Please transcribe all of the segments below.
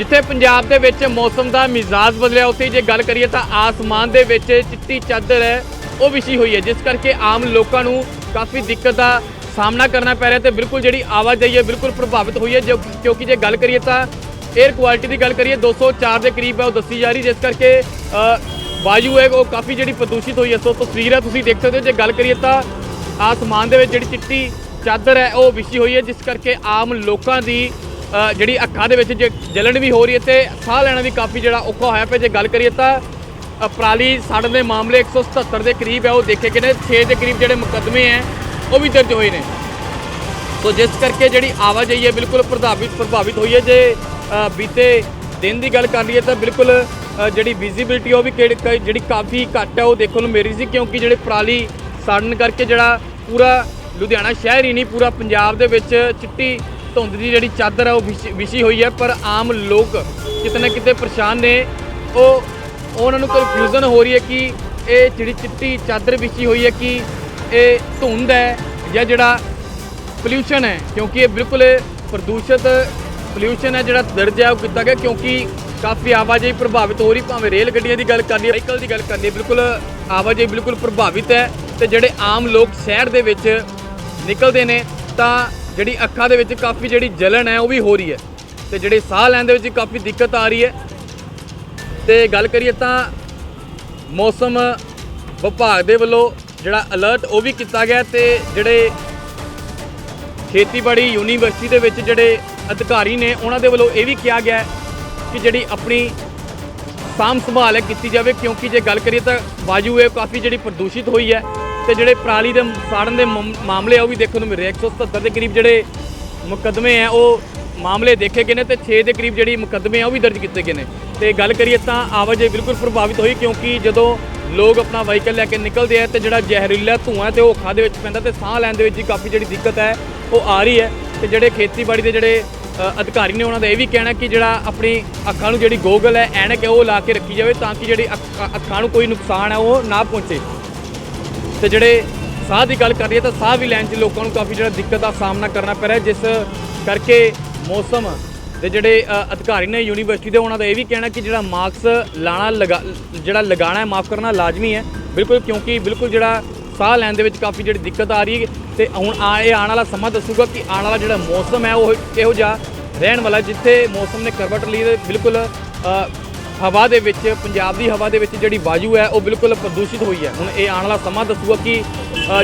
ਜਿੱਥੇ ਪੰਜਾਬ ਦੇ ਵਿੱਚ ਮੌਸਮ ਦਾ ਮਿਜ਼ਾਜ ਬਦਲਿਆ, ਉੱਥੇ ਜੇ ਗੱਲ ਕਰੀਏ ਤਾਂ ਆਸਮਾਨ ਦੇ ਵਿੱਚ ਚਿੱਟੀ ਚਾਦਰ ਹੈ, ਉਹ ਵਿਛੀ ਹੋਈ ਹੈ, ਜਿਸ ਕਰਕੇ ਆਮ ਲੋਕਾਂ ਨੂੰ ਕਾਫੀ ਦਿੱਕਤ ਦਾ ਸਾਹਮਣਾ ਕਰਨਾ ਪੈ ਰਿਹਾ ਤੇ ਬਿਲਕੁਲ ਜਿਹੜੀ ਆਵਾਜਾਈ ਹੈ ਬਿਲਕੁਲ ਪ੍ਰਭਾਵਿਤ ਹੋਈ ਹੈ, ਜੋ- ਕਿਉਂਕਿ ਜੇ ਗੱਲ ਕਰੀਏ ਤਾਂ 에ਅਰ ਕੁਆਲਿਟੀ ਦੀ ਗੱਲ ਕਰੀਏ 204 ਦੇ ਕਰੀਬ ਹੈ, ਉਹ ਦੱਸੀ ਜਾ ਰਹੀ, ਜਿਸ ਕਰਕੇ ਵਾਯੂ ਹੈ, ਉਹ ਕਾਫੀ ਜਿਹੜੀ ਪ੍ਰਦੂਸ਼ਿਤ ਹੋਈ ਹੈ, ਸੋ ਤਸਵੀਰ ਹੈ ਤੁਸੀਂ ਦੇਖ ਸਕਦੇ ਹੋ, ਜੇ ਗੱਲ ਕਰੀਏ ਤਾਂ ਆਸਮਾਨ ਦੇ ਵਿੱਚ ਜਿਹੜੀ ਚਿੱਟੀ ਚਾਦਰ ਹੈ, ਉਹ ਵਿਛੀ ਹੋਈ ਹੈ, ਜਿਸ ਕਰਕੇ ਆਮ ਲੋਕਾਂ ਦੀ ਜਿਹੜੀ ਅੱਖਾਂ ਦੇ ਵਿੱਚ ਜੇ ਜਲਣ ਵੀ ਹੋ ਰਹੀ ਹੈ ਤੇ ਸਾਹ ਲੈਣਾ ਵੀ ਕਾਫੀ ਜਿਹੜਾ ਔਖਾ ਹੋਇਆ ਪਿਆ। ਜੇ ਗੱਲ ਕਰੀਏ ਤਾਂ ਪਰਾਲੀ ਸਾੜਨ ਦੇ ਮਾਮਲੇ 177 ਦੇ ਕਰੀਬ ਹੈ, ਉਹ ਦੇਖੇ ਗਏ ਨੇ 6 ਦੇ ਕਰੀਬ ਜਿਹੜੇ ਮੁਕੱਦਮੇ ਹੈ, ਉਹ ਵੀ ਦਰਜ ਹੋਏ ਨੇ। ਸੋ ਜਿਸ ਕਰਕੇ ਜਿਹੜੀ ਆਵਾਜਾਈ ਹੈ ਬਿਲਕੁਲ ਪ੍ਰਭਾਵਿਤ ਪ੍ਰਭਾਵਿਤ ਹੋਈ ਹੈ। ਜੇ ਬੀਤੇ ਦਿਨ ਦੀ ਗੱਲ ਕਰ ਲਈਏ ਤਾਂ ਬਿਲਕੁਲ ਜਿਹੜੀ ਵਿਜ਼ਿਬਿਲਟੀ ਉਹ ਵੀ ਕਿਹੜੀ- ਜਿਹੜੀ ਕਾਫੀ ਘੱਟ ਹੈ, ਉਹ ਦੇਖਣ ਨੂੰ ਮੇਰੀ ਸੀ, ਕਿਉਂਕਿ ਜਿਹੜੇ ਪਰਾਲੀ ਸਾੜਨ ਕਰਕੇ ਜਿਹੜਾ ਪੂਰਾ ਲੁਧਿਆਣਾ ਸ਼ਹਿਰ ਹੀ ਨਹੀਂ, ਪੂਰਾ ਪੰਜਾਬ ਦੇ ਵਿੱਚ ਚਿੱਟੀ ਧੁੰਦ ਦੀ ਜਿਹੜੀ ਚਾਦਰ ਹੈ ਉਹ ਵਿਛੀ- ਵਿਛੀ ਹੋਈ ਹੈ ਪਰ ਆਮ ਲੋਕ ਕਿਤੇ ਨਾ ਕਿਤੇ ਪਰੇਸ਼ਾਨ ਨੇ। ਉਹ, ਉਹਨਾਂ ਨੂੰ ਕਨਫਿਊਜ਼ਨ ਹੋ ਰਹੀ ਹੈ ਕਿ ਇਹ ਜਿਹੜੀ ਚਿੱਟੀ ਚਾਦਰ ਵਿਛੀ ਹੋਈ ਹੈ, ਕਿ ਇਹ ਧੁੰਦ ਹੈ ਜਾਂ ਜਿਹੜਾ ਪੋਲਿਊਸ਼ਨ ਹੈ, ਕਿਉਂਕਿ ਇਹ ਬਿਲਕੁਲ ਪ੍ਰਦੂਸ਼ਿਤ ਪੋਲਿਊਸ਼ਨ ਹੈ ਜਿਹੜਾ ਦਰਜ ਹੈ ਉਹ ਕੀਤਾ ਗਿਆ, ਕਿਉਂਕਿ ਕਾਫੀ ਆਵਾਜਾਈ ਪ੍ਰਭਾਵਿਤ ਹੋ ਰਹੀ, ਭਾਵੇਂ ਰੇਲ ਗੱਡੀਆਂ ਦੀ ਗੱਲ ਕਰ ਲਈਏ ਵਹੀਕਲ ਦੀ ਗੱਲ ਕਰ ਲਈਏ ਬਿਲਕੁਲ ਆਵਾਜਾਈ ਬਿਲਕੁਲ ਪ੍ਰਭਾਵਿਤ ਹੈ ਤੇ ਜਿਹੜੇ ਆਮ ਲੋਕ ਸ਼ਹਿਰ ਦੇ ਵਿੱਚ ਨਿਕਲਦੇ ਨੇ, ਤਾਂ ਜਿਹੜੀ ਅੱਖਾਂ ਦੇ ਵਿੱਚ ਕਾਫੀ ਜਿਹੜੀ ਜਲਨ ਹੈ, ਉਹ ਵੀ ਹੋ ਰਹੀ ਹੈ। ਤੇ ਜਿਹੜੇ ਸਾਹ ਲੈਣ ਦੇ ਵਿੱਚ ਕਾਫੀ ਦਿੱਕਤ ਆ ਰਹੀ ਹੈ। ਤੇ ਗੱਲ ਕਰੀਏ ਤਾਂ ਮੌਸਮ ਵਿਭਾਗ ਦੇ ਵੱਲੋਂ ਜਿਹੜਾ ਅਲਰਟ ਉਹ ਵੀ ਕੀਤਾ ਗਿਆ ਤੇ ਜਿਹੜੇ ਖੇਤੀਬਾੜੀ ਯੂਨੀਵਰਸਿਟੀ ਦੇ ਵਿੱਚ ਜਿਹੜੇ ਅਧਿਕਾਰੀ ਨੇ, ਉਹਨਾਂ ਦੇ ਵੱਲੋਂ ਇਹ ਵੀ ਕਿਹਾ ਗਿਆ ਕਿ ਜਿਹੜੀ ਆਪਣੀ ਸਾਂਭ ਸੰਭਾਲ ਹੈ, ਕੀਤੀ ਜਾਵੇ। ਕਿਉਂਕਿ ਜੇ ਗੱਲ ਕਰੀਏ ਤਾਂ ਵਾਯੂ ਹੈ ਕਾਫੀ ਜਿਹੜੀ ਪ੍ਰਦੂਸ਼ਿਤ ਹੋਈ ਹੈ। ਤੇ ਜਿਹੜੇ ਪਰਾਲੀ ਦੇ ਸਾੜਨ ਦੇ ਮਾਮਲੇ ਆ, ਉਹ ਵੀ ਦੇਖਣ ਨੂੰ ਮਿਲ ਰਹੇ 177 ਦੇ ਕਰੀਬ ਜਿਹੜੇ ਮੁਕੱਦਮੇ ਆ, ਉਹ ਮਾਮਲੇ ਦੇਖੇ ਗਏ ਨੇ ਤੇ 6 ਦੇ ਕਰੀਬ ਜਿਹੜੀ ਮੁਕੱਦਮੇ ਆ, ਉਹ ਵੀ ਦਰਜ ਕੀਤੇ ਗਏ ਨੇ। ਤੇ ਗੱਲ ਕਰੀਏ ਤਾਂ ਆਵਾਜਾਈ ਬਿਲਕੁਲ ਪ੍ਰਭਾਵਿਤ ਹੋਈ, ਕਿਉਂਕਿ ਜਦੋਂ ਲੋਕ ਆਪਣਾ ਵਾਹੀਕਲ ਲੈ ਕੇ ਨਿਕਲਦੇ ਆ ਤੇ ਜਿਹੜਾ ਜ਼ਹਿਰੀਲਾ ਧੂਆਂ ਹੈ ਤੇ ਉਹ ਅੱਖਾਂ ਦੇ ਵਿੱਚ ਪੈਂਦਾ ਤੇ ਸਾਹ ਲੈਣ ਦੇ ਵਿੱਚ ਵੀ ਕਾਫੀ ਜਿਹੜੀ ਦਿੱਕਤ ਹੈ, ਉਹ ਆ ਰਹੀ ਹੈ। ਤੇ ਜਿਹੜੇ ਖੇਤੀਬਾੜੀ ਦੇ ਜਿਹੜੇ ਅਧਿਕਾਰੀ ਨੇ ਉਹਨਾਂ ਦਾ ਇਹ ਵੀ ਕਹਿਣਾ ਕਿ ਜਿਹੜਾ ਆਪਣੀ ਅੱਖਾਂ ਨੂੰ ਜਿਹੜੀ ਗੋਗਲ ਹੈ, ਐਨਕ ਹੈ, ਉਹ ਲਾ ਕੇ ਰੱਖੀ ਜਾਵੇ ਤਾਂ ਕਿ ਜਿਹੜੀ ਅੱਖ- ਅੱਖਾਂ ਨੂੰ ਕੋਈ ਨੁਕਸਾਨ ਹੈ, ਉਹ ਨਾ ਪਹੁੰਚੇ। ਤੇ ਜਿਹੜੇ ਸਾਹ ਦੀ ਗੱਲ ਕਰ ਰਹੀ ਤਾਂ ਸਾਹ ਵੀ ਲੈਣ 'ਚ ਲੋਕਾਂ ਨੂੰ ਕਾਫੀ ਜਿਹੜਾ ਦਿੱਕਤ ਦਾ ਸਾਹਮਣਾ ਕਰਨਾ ਪੈ ਰਿਹਾ ਜਿਸ ਕਰਕੇ ਮੌਸਮ ਦੇ ਜਿਹੜੇ ਅਧਿਕਾਰੀ ਨੇ ਯੂਨੀਵਰਸਿਟੀ ਦੇ ਉਹਨਾਂ ਦਾ ਇਹ ਵੀ ਕਹਿਣਾ ਕਿ ਜਿਹੜਾ ਮਾਸਕ ਲਾਣਾ ਲਗਾ, ਜਿਹੜਾ ਲਗਾਣਾ ਹੈ ਮਾਫ ਕਰਨਾ ਲਾਜ਼ਮੀ ਹੈ। ਬਿਲਕੁਲ ਕਿਉਂਕਿ ਬਿਲਕੁਲ ਜਿਹੜਾ ਸਾਹ ਲੈਣ ਦੇ ਵਿੱਚ ਕਾਫੀ ਜਿਹੜੀ ਦਿੱਕਤ ਆ ਰਹੀ ਹੈ ਤੇ ਹੁਣ ਆ, ਇਹ ਆਉਣ ਵਾਲਾ ਸਮਾਂ ਦੱਸੂਗਾ ਕਿ ਆਉਣ ਵਾਲਾ ਜਿਹੜਾ ਮੌਸਮ ਹੈ ਉਹ ਕਿਹੋ ਜਿਹਾ ਰਹਿਣ ਵਾਲਾ ਜਿੱਥੇ ਮੌਸਮ ਨੇ ਕਰਵਟ ਲਈ ਬਿਲਕੁਲ ਹਵਾ ਦੇ ਵਿੱਚ, ਪੰਜਾਬ ਦੀ ਹਵਾ ਦੇ ਵਿੱਚ ਜਿਹੜੀ ਵਾਯੂ ਹੈ, ਉਹ ਬਿਲਕੁਲ ਪ੍ਰਦੂਸ਼ਿਤ ਹੋਈ ਹੈ। ਹੁਣ ਇਹ ਆਉਣ ਵਾਲਾ ਸਮਾਂ ਦੱਸੂਗਾ ਕਿ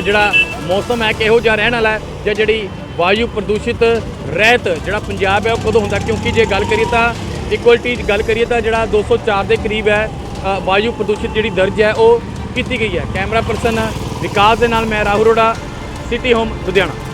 ਜਿਹੜਾ ਮੌਸਮ ਹੈ, ਕਿਹੋ ਜਿਹਾ ਰਹਿਣ ਵਾਲਾ ਹੈ ਜਾਂ ਜਿਹੜੀ ਵਾਯੂ ਪ੍ਰਦੂਸ਼ਿਤ ਰਹਿਤ ਜਿਹੜਾ ਪੰਜਾਬ ਹੈ, ਉਹ ਕਦੋਂ ਹੁੰਦਾ ਕਿਉਂਕਿ ਜੇ ਗੱਲ ਕਰੀਏ ਤਾਂ ਇਕੁਅਲਟੀ ਗੱਲ ਕਰੀਏ ਤਾਂ ਜਿਹੜਾ 204 ਦੇ ਕਰੀਬ ਹੈ ਵਾਯੂ ਪ੍ਰਦੂਸ਼ਿਤ ਜਿਹੜੀ ਦਰਜ ਹੈ, ਉਹ ਕੀਤੀ ਗਈ ਹੈ। ਕੈਮਰਾ ਪਰਸਨ ਵਿਕਾਸ ਦੇ ਨਾਲ ਮੈਂ ਰਾਹੁਲ ਅਰੋੜਾ ਸਿਟੀ ਹੋਮ ਲੁਧਿਆਣਾ।